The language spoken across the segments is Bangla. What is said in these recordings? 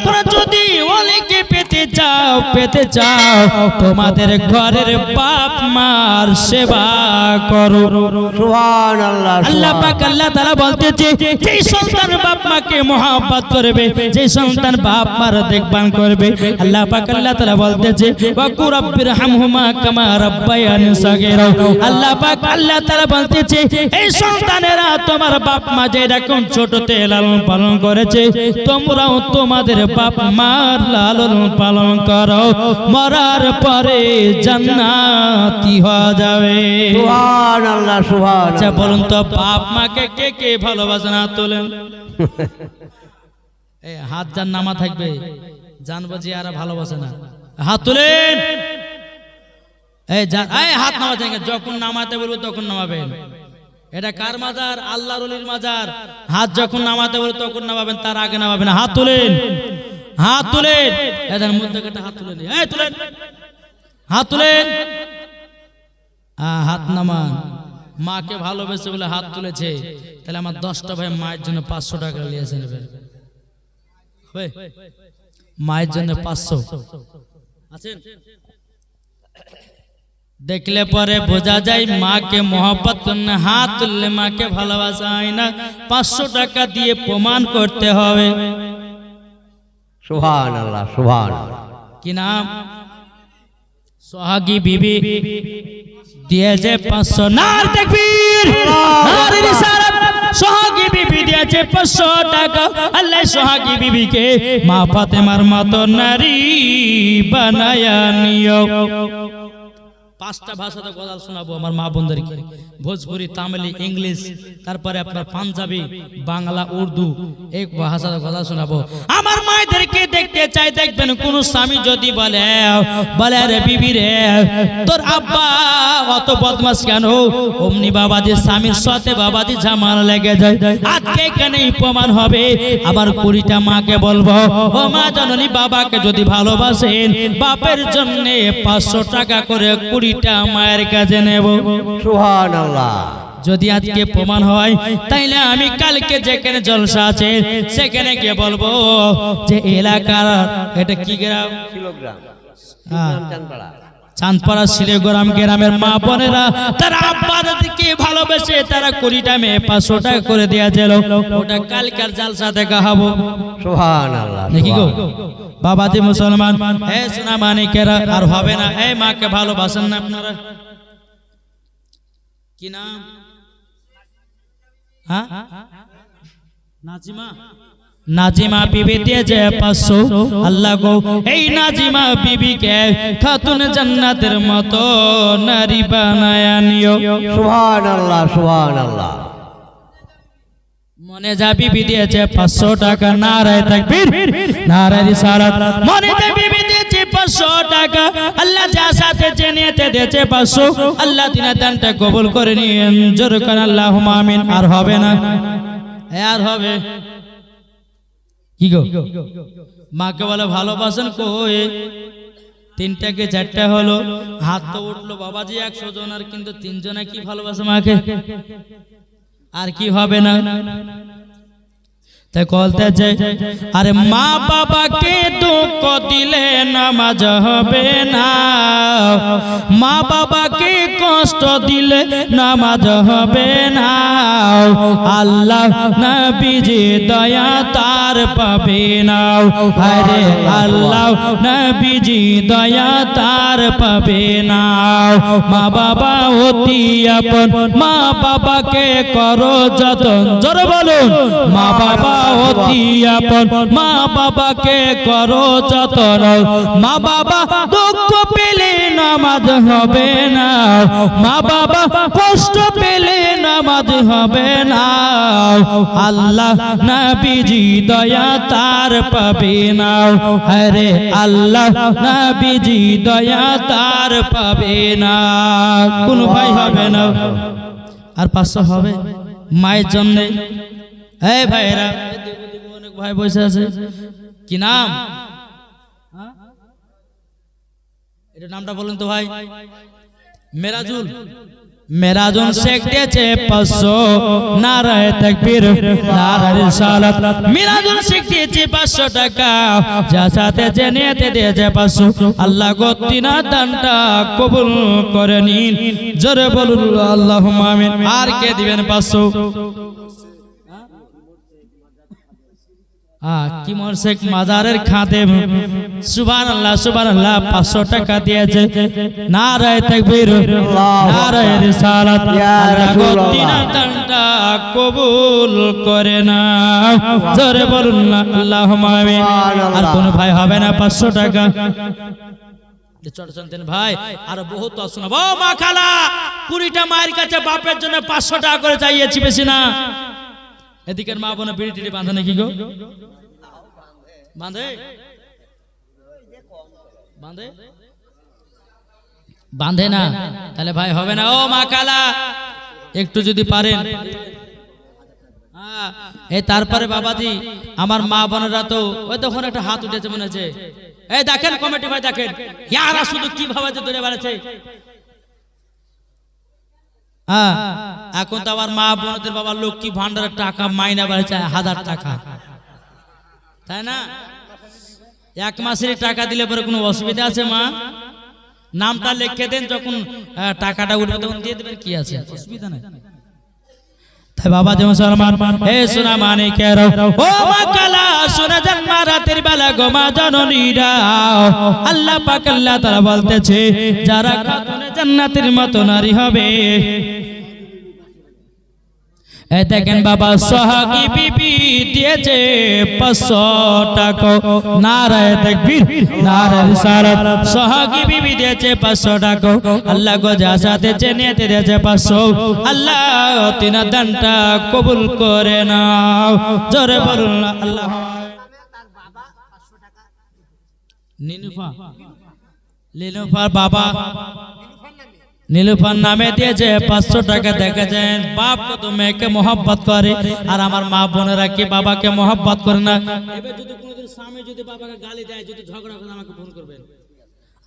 তোমরা যদি অলিকে পেতে চাও পেতে চাও তোমাদের ঘরের বাপ মার সেবা করো। আল্লাহ পাক আল্লাহ তাআলা বলতেছে যে সন্তান বাপ মাকে মহব্বত করবে যে সন্তান বাপ মার দেখভাল করবে আল্লাহ পাক আল্লাহ তাআলা বলতেছে ওয়া কুরাব্বির হামহুমা কামা রাব্বায়ানি সাগীরা। আল্লাহ পাক আল্লাহ তাআলা বলতেছে এই সন্তানেরা তোমার বাপ মা যে এরকম ছোটতে লালন পালন করেছে তোমরাও তোমাদের বাপ মার লালন পালন করো মরার পরে জান্নাতি হয়ে যাবে। সুহান আল্লাহ সুহান আচ্ছা বলুন তো বাপ মাকে কে কে ভালোবাসেন হাত তোলেন? এই হাত যার নামা থাকবে জানব যে আর ভালোবাসে না। হাত তোলেন। এই এই হাত নামাতে যখন নামাতে বলব তখন নামাবেন। এটা কার মাজার? আল্লাহর মাজার। হাত যখন নামাতে বলব তখন নামাবেন তার আগে নামাবেন। হাত তুলেন। হাত তুলেন। এদের মধ্যে একটা হাত তুলেন এই তুলেন। হাত তুলেন। হাত নামান। মাকে ভালোবেসে বলে হাত তুলেছে। তাহলে আমার দশটা ভাই মায়ের জন্য পাঁচশো টাকা নিয়েছে নেবেন? মায়ের জন্য পাঁচশো। আছেন? দেখলে পরে বোঝা যায় মাকে মহব্বত করলে হাত তুললে মাকে ভালোবাসা হয় না। পাঁচশো টাকা দিয়ে প্রমাণ করতে হবে। সুহান আল্লাহ সুহান কি নাম? সোহাগী বিবি দিয়েছে পাঁচশো নার দেখবীর সোহাগী বিবি দিয়েছে পাঁচশো টাকা, আল্লাহ সোহাগী বিবিকে মা ফাতেমার মতো নারী বানায় নিও। পাঁচটা ভাষাতে গজাল শোনাবো আমার মা বোনদেরকে। ভোজপুরি, তামিলি, ইংলিশ, তারপরে আপনার পাঞ্জাবি, বাংলা, উর্দু, এক ভাষাতে গজাল শোনাবো। আমার মায়েদেরকে দেখতে চাই, দেখবেন কোন স্বামী যদি বলে বলে রে বিবি রে, তোর আব্বা অত কেন? স্বামীর সাথে লেগে যায়। আজকে প্রমাণ হবে। আবার কুড়িটা মাকে বলব, ও মা জননী, বাবাকে যদি ভালোবাসেন, বাপের জন্য পাঁচশো টাকা করে কুড়িটা মায়ের কাছে নেব। সুহান আল্লাহ যদি আজকে প্রমাণ হয় তাইলে আমি কালকে যেখানে জলসা আছে সেখানে গিয়ে বলব যে এলাকার এটা কি গ্রাম? গ্রাম হ্যাঁ। চাঁদপাড়া শিলেগ্রাম গ্রামের মা বোনেরা তারা আব্বাদেরকে ভালোবেসে তারা কুড়িটা মেয়ে পাঁচশো টাকা করে দিয়েছিল। ওটা কালকার জালসা দেখা হব দেখি গো। বাবাজি মুসলমান হে সোনা মানিকেরা আর হবে না। হে মাকে ভালোবাসেন না আপনারা। কি নাম? হ্যাঁ? নাজিমা? নাজিমা বিবি দিয়েছে পাঁচশো। আল্লাহ গো এই নাজিমা বিবিকে খাতুন জান্নাতের মতো নারী বানায় নিও সুহান আল্লাহ সুহান আল্লাহ মনে যা বিবি দিয়েছে পাঁচশো টাকা নারায় থাকবির নারায় রিসালাত। মনে যা বিবি দিয়েছে পাঁচশো টাকা। আল্লাহ যা সাথে জেনেতে দিয়েছে পাঁচশো। আল্লাহ তিনা দানটা কবুল করে নিয়েন। জোর কান আল্লাহ আমিন। আর হবে না। আর হবে। কি গো? মাকে বলে, ভালোবাসেন কই? তিনটাকে, চারটা হলো। হাত তো উঠল, বাবাজি, একশো আর কিন্তু তিনজনে কি ভালোবাসে মাকে? আর কি হবে না? তাই বলতেছে আরে মা বাবাকে দুঃখ দিলে নামাজ হবে না। মা বাবাকে কষ্ট দিলে নামাজ হবে না। আল্লাহ নবীজি দয়া তার পাবে না। আরে আল্লাহ নবীজি দয়া তার পাবে না। মা বাবা অতি আপন মা বাবাকে করো যতন। জোরে বলুন মা বাবা অতি আপন মা বাবাকে করো যতন। মা বাবা দুঃখ পেলে নামাজ হবে না। মা বাবা কষ্ট পেলে নামাজ হবে না। আল্লাহ নবীজি দয়া তার পাবে না। আরে আল্লাহ নবীজি দয়া তার পাবে না। কোন ভাই হবে না। আর পাঁচশো হবে? মায়ের জন্য এই ভাইরা অনেক ভাই বসে আছে। কি নাম? হ্যাঁ? এটা নামটা বলুন তো ভাই। মেরাজুল। মেরাজুন শেখ দিয়েছে পাঁচশো, নারায় তাকবীর, নারায় রিসালাত। মিরাজুন শেখ দিয়েছে পাঁচশো টাকা যা সাথে যে নিয়েতে দিয়েছে পাঁচশো। আল্লাহ গো তিনা দানটা কবুল করে নিন। জোরে বলুন আল্লাহ আমিন। আর কে দিবেন পাঁচশো? কি মোর শেখ মাজারের খাতে সুবান আল্লাহ সুবান আল্লাহ পাঁচশো টাকা দিয়েছে। তাকবীর রিসালাত। তিনা দানটা কবুল করে না জোরে বলুন না আল্লাহ আর কোন ভাই হবে না পাঁচশো টাকা। ভাই আর বহুত ও মা খালা কুড়িটা মায়ের কাছে বাপের জন্য পাঁচশো টাকা করে চাইয়েছি বেশি না। এদিকের মা বোনে বিড়ি টিড়ি বাঁধে নাকি গো? বাঁধে? বাঁধে? বাঁধে না। তাহলে ভাই হবে না। ও মা কালা একটু যদি পারেন। হ্যাঁ, এই তারপরে বাবাজি আমার মা বোনেরা তো ওই তখন একটা হাত উঠেছে মনে হচ্ছে। এই দেখেন কমিটি ভাই দেখেন ইয়ারা শুধু কি ভাবে যে ধরে বেড়াচ্ছে। হ্যাঁ। এখন তো আমার মা বোনদের বাবা লক্ষ্মী ভান্ডারের টাকা মাইনা বাড়ছে হাজার টাকা। তাই না? এক মাসের টাকা দিলে পরে কোনো অসুবিধা আছে মা? নামটা লিখে দেন, যখন টাকাটা উঠবে তখন দিয়ে দেবেন, কি আছে? অসুবিধা নাই। বাবা যে মুসলমান হে সোনা মানে কেরো ও মা কালা, সোনা জন্মা রাতের বেলা গো মা জননীরা। আল্লাহ পাক আল্লাহ তারা বলতেছে, যারা জান্নাতের মতো নারী হবে দেখেন বাবা, সোহাগী বিবি দিয়েছে পাঁচশো টাকা। নারায় দেখবির নারায় দিয়েছে পাঁচশো টাকা। আল্লাহ গো যা সাথে চেনিয়েতে দিয়েছে পাঁচশো। আল্লাহ দানটা কবুল করে নাও। জোরে বলুন, আল্লাহ বাবা। নীলুফার নামে দিয়েছে, পাঁচশো টাকা দেখেছেন। বাপ কত মেয়েকে মহব্বত করে, আর আমার মা বোনেরা কি বাবাকে মহব্বত করে না?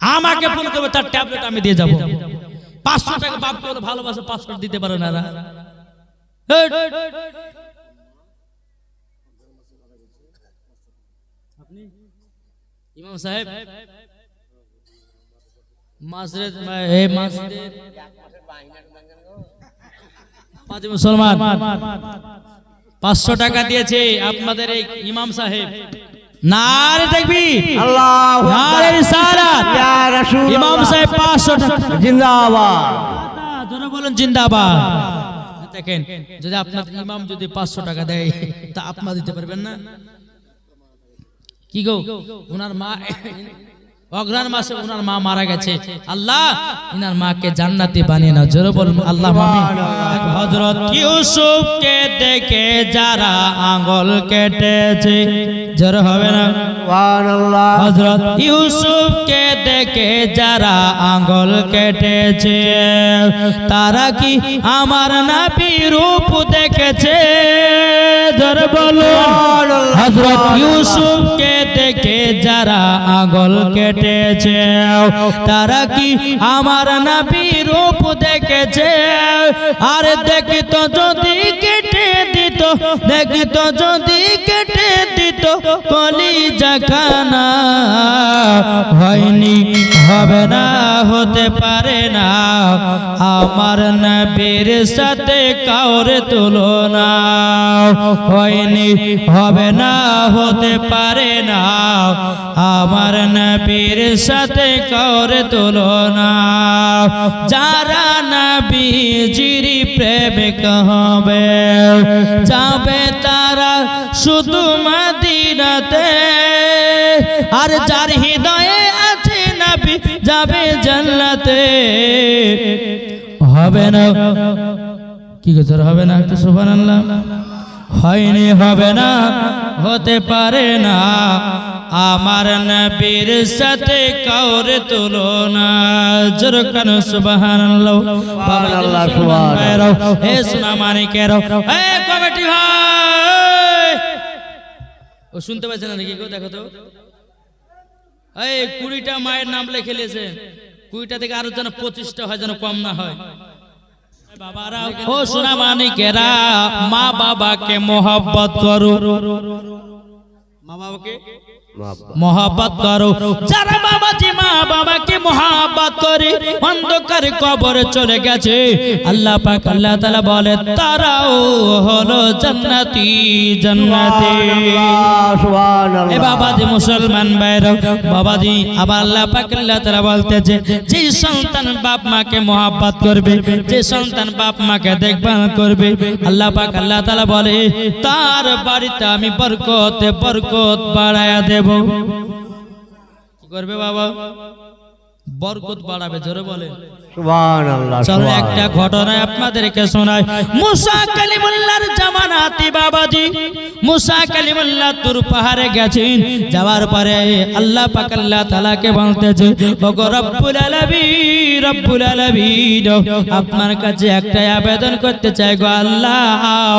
আমাকে ফোন করবে, তার ট্যাবলেট আমি দিয়ে যাব। পাঁচশো টাকা বাপকে বলে, ভালোবাসে দিতে পারে না? ইমাম সাহেব? মাসরেদ এই মাসরেদ পাঁচ মুসলমান। পাঁচশো টাকা দিয়েছে আপনাদের এই ইমাম সাহেব। নারে দেখবি আল্লাহু নারে। ইয়া রাসূলুল্লাহ। ইমাম সাহেব পাঁচশো টাকা। জিন্দাবাদ। জোরে বলেন জিন্দাবাদ। দেখেন যদি আপনার ইমাম যদি পাঁচশো টাকা দেয় তা আপনার দিতে পারবেন না। কি গো? ওনার মা অগ্রাণ মাসে ওনার মা মারা গেছে। আল্লাহ ইনার মাকে জান্নাতি বানিয়ে নাও। জোরে বলুন আল্লাহ হজরত ইউসুফকে দেখে যারা আঙ্গল কেটেছে জোরে হবে না? সুবহানাল্লাহ। হজরত ইউসুফকে দেখে যারা আঙ্গল কেটেছে তারা কি আমার নাবি রূপ দেখেছে? ধরে বলো হজরত ইউসুফকে দেখে যারা আঙ্গল কেটেছে তারা কি আমার নাবি রূপ দেখেছে আর দেখিত যদি কেটে দিত, দেখিত যদি কেটে দিত কলি জাখানা হয়নি হবে না হতে পারে না। আমার নবীর সাথে কাউরে তুলনা হয়নি, হবে না, হতে পারে না। আমার নবীর সাথে কাউরে তুলনা। যারা নবীজির প্রেমিক হবে, যাবে তারা শুধু মদিনাতে। আর যার হৃদয়ে আছে নবী যাবে জান্নাতে। হবে না। কি গোচর হবে না? একটু সুবহানাল্লাহ। হয়নি হবে না। হতে পারে না। আমার নবীর সাথে কাউরে তুলনা। জোর কেন? সুবহানাল্লাহ। সুবহানাল্লাহ, সুবহানাল্লাহ। হে সোনা মানিকেরও। হে কমিটি ভাই! ও শুনতে পাচ্ছেন না নাকি? কেউ দেখো তো। এই কুড়িটা মায়ের নাম লিখে লিয়েছে। কুড়িটা থেকে আরও যেন পঁচিশটা হয় যেন কম না হয়। বাবারা ও সোনা মানিকেরা মা বাবাকে মহাব্বত করো। মা বাবাকে? মোহাব্বত। করো। যারা বাবাজি মা বাবাকে মোহাব্বত করে অন্ধকার কবরে চলে গেছে আল্লাহ পাক আল্লাহ তাআলা বলে তারাও হলো জান্নাতি জান্নাতি। এ বাবাজি মুসলমান ভাইরা বাবাজি আবার আল্লাহ পাক আল্লাহ তাআলা বলতেছে যে সন্তান বাপ মাকে মোহাব্বত করবে যে সন্তান বাপ মাকে দেখভাল করবে আল্লাহ পাক আল্লাহ তাআলা বলে তার বাড়িতে আমি বরকত বরকত বাড়ায়া দেব। করবে বাবা? বরকত বাড়াবে জোরে বলে। সুবহানাল্লাহ চলো একটা ঘটনা আপনাদেরকে শোনাই। মুসা কালিমুল্লাহর জামানাতি বাবাজি মুসা কালিমুল্লাহ তুর পাহাড়ে গেছেন। যাওয়ার পরে আল্লাহ পাক আল্লাহ তাআলাকে বলতেছে ওগো রব্বুল আলামিন রব্বুল আলামিন আপনার কাছে একটা আবেদন করতে চাই গো আল্লাহ।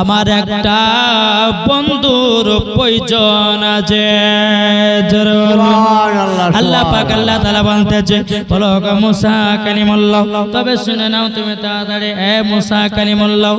আমার একটা বন্ধুর প্রয়োজন আছে। আল্লাহ পাক আল্লাহ তাআলা বলতেছে বলো মুসা কালিমুল্লাহ। তবে শুনে নাও তুমি তাড়াতাড়ি। এ মুসা কালিমুল্লাহ।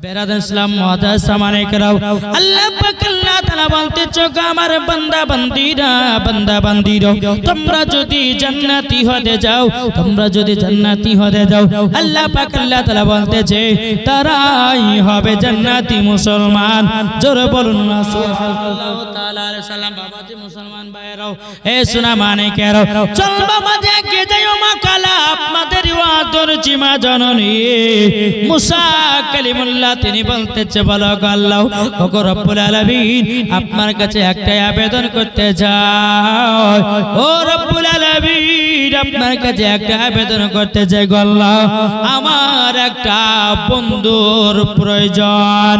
বেরাদ ইসলাম মহাদাস সামানে করাও আল্লাহ পাক আল্লাহ তাআলা বলতেছে গো, আমার বান্দা বান্দিরা বান্দা বান্দিরা, তোমরা যদি জান্নাতি হতে যাও, তোমরা যদি জান্নাতি হতে যাও। আল্লাহ পাক আল্লাহ তাআলা বলতেছে, তারাই হবে জান্নাতি মুসলমান। জোরে বলুন না সাল্লাল্লাহু তাআলা আলাইহি বাবাজি মুসলমান ভাইরাও এ সোনা মানে কেরো চল বাবা, দেখে যাও মা কালা আপনাদের ওয়াদর জিমা জননী, মুসা কালিমুল্লাহ তিনি বলতেছে, বলো আল্লাহ, ওগো রব্বুল আলামিন, আপনার কাছে একটাই আবেদন করতে যাও ও রব্বুল আলামিন, আপনার কাছে একটা আবেদন করতে চাই আল্লাহ। আমার একটা বন্ধুর প্রয়োজন।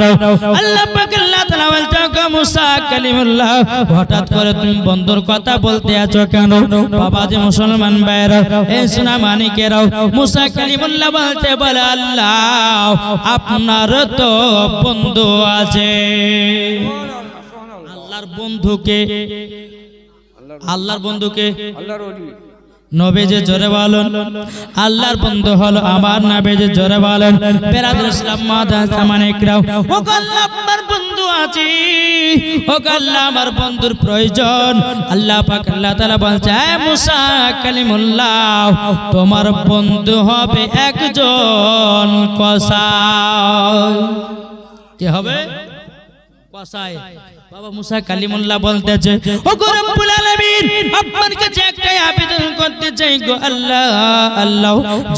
আল্লাহ পাক কালিমুল্লাহ, হঠাৎ করে তুমি বন্ধুর কথা বলতে আছো কেন? বাবা যে মুসলমান ভাইরা মানিকেরাও, মুসা কালিমুল্লাহ আল্লাহ, আপনার তো বন্ধু আছে। আল্লাহর বন্ধুকে আল্লাহর বন্ধুকে নবে যে জোরে বলুন, আল্লাহর বন্ধু হলো আমার নবে যে জোরে বলুন। বেরাদুল ইসলাম মাদান সামানে ইকরাও ও আল্লাহ আপনার বন্ধু আছে ও আল্লাহ আমার বন্ধুর প্রয়োজন। আল্লাহ পাক আল্লাহ তাআলা বলছে, এ মুসা কালিমুল্লাহ, তোমার বন্ধু হবে একজন কসাই কে হবে?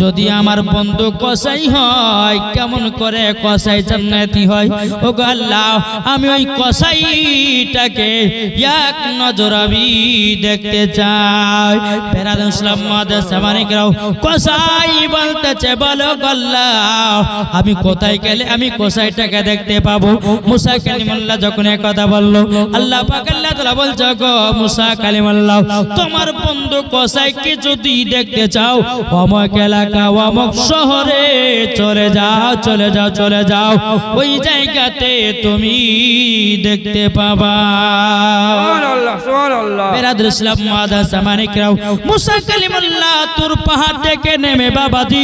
যদি আমার বন্ধু কসাই হয়, কেমন করে কসাই জান্নাতি হয়? ও গো আল্লাহ, আমি ওই কসাইটাকে এক নজর আমি দেখতে চাই। পেরাদুল ইসলাম মাদাস সামানিকরাও কসাই বলতেছে বলো আমি কোথায় গেলে আমি কসাইটাকে দেখতে পাবো? মুসা কালিমুল্লাহ যখন কথা বলল, আল্লাহ পাক আল্লাহ তাআলা বলছো গো মুসা কালিমুল্লাহ, তোমার বন্ধু কসাইকে যদি দেখতে চাও অমক এলাকা অমক শহরে চলে যাও চলে যাও চলে যাও ওই জায়গাতে তুমি দেখতে পাবা। সুবহানাল্লাহ সুবহানাল্লাহ। বেরাদুল ইসলাম মাদাস সামানিকরাও মুসা কালিমুল্লাহ তুর পাহাড় থেকে নেমে বাবাজি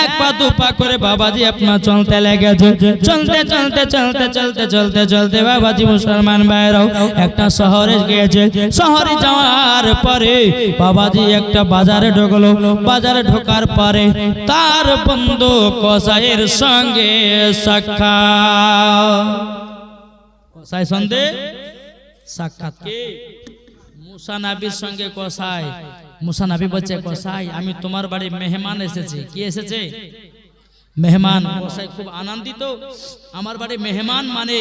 এক পা দু পা করে বাবাজি আপনার চলতে লেগেছে। চলতে চলতে চলতে চলতে চলতে চলতে বাবাজি মুসলমান ভাইরাও একটা শহরে গিয়েছে। শহরে যাওয়ার পরে বাবাজি একটা বাজারে ঢুকলো। বাজারে ঢোকার পরে তার বন্ধু কসাইয়ের সঙ্গে সাক্ষাৎ। কসাই সন্ধে? সাক্ষাৎ কে? মুসা নাবির সঙ্গে কসাই। মুসা নাবি বলছে কসাই আমি তোমার বাড়ি মেহমান এসেছি। কি এসেছে? মেহমান। কসাই খুব আনন্দিত। আমার বাড়ি মেহমান মানে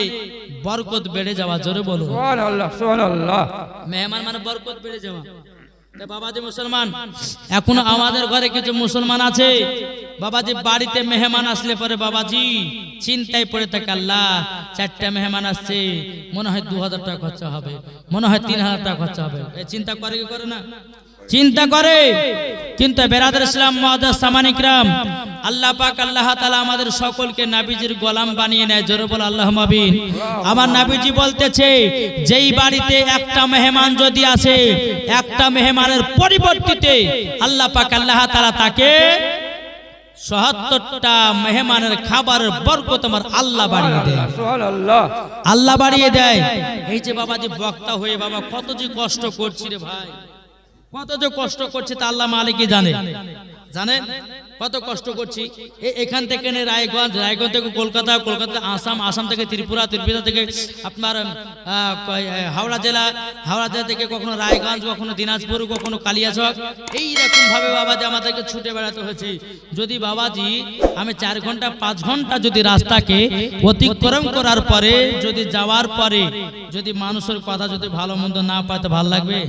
বরকত বেড়ে যাওয়া। জোরে বলো। মেহমান মানে বরকত বেড়ে যাওয়া। বাবাজি মুসলমান, এখনও আমাদের ঘরে কিছু মুসলমান আছে? বাবাজি বাড়িতে মেহমান আসলে পরে বাবাজি চিন্তায় পড়ে থাকে, আল্লাহ, চারটা মেহমান আসছে, মনে হয় দু হাজার টাকা খরচা হবে, মনে হয় তিন হাজার টাকা খরচা হবে। চিন্তা করে কি করে না? চিন্তা করে। কিন্তু বেরাদার ইসলাম মহাদাস সামানিকরাম আল্লাহ পাক আল্লাহ তাআলা আমাদের সকলকে নাবিজির গোলাম বানিয়ে নেয়। জোরে বল আল্লাহ মাবিন আমার নাবিজি বলতেছে যেই বাড়িতে একটা মেহমান যদি আসে একটা মেহমানের পরিবর্তিতে আল্লাহ পাক আল্লাহ তাআলা তাকে সহাত্তরটা মেহমানের খাবারের বরকত আমার আল্লাহ বাড়িয়ে দেয়। আল্লাহ বাড়িয়ে দেয়। এই যে বাবা যে বক্তা হয়ে বাবা কত যে কষ্ট করছি রে ভাই। কত যে কষ্ট করছে তা আল্লাহ মালিকই জানে। জানেন? কত কষ্ট করছি। এখান থেকে রায়গঞ্জ রায়গঞ্জ থেকে কলকাতা কলকাতা আসাম আসাম থেকে ত্রিপুরা ত্রিপুরা থেকে আপনার হাওড়া জেলা হাওড়া জেলা থেকে কখনো রায়গঞ্জ, কখনো দিনাজপুর, কখনো কালিয়াচক। এইরকম ভাবে বাবাজি আমাদেরকে ছুটে বেড়াতে হয়েছে। যদি বাবাজি, আমি চার ঘণ্টা, পাঁচ ঘণ্টা যদি রাস্তাকে অতিক্রম করার পরে, যদি যাওয়ার পরে, যদি মানুষের কথা যদি ভালো মন্দ না পায়, তো ভালো লাগবে?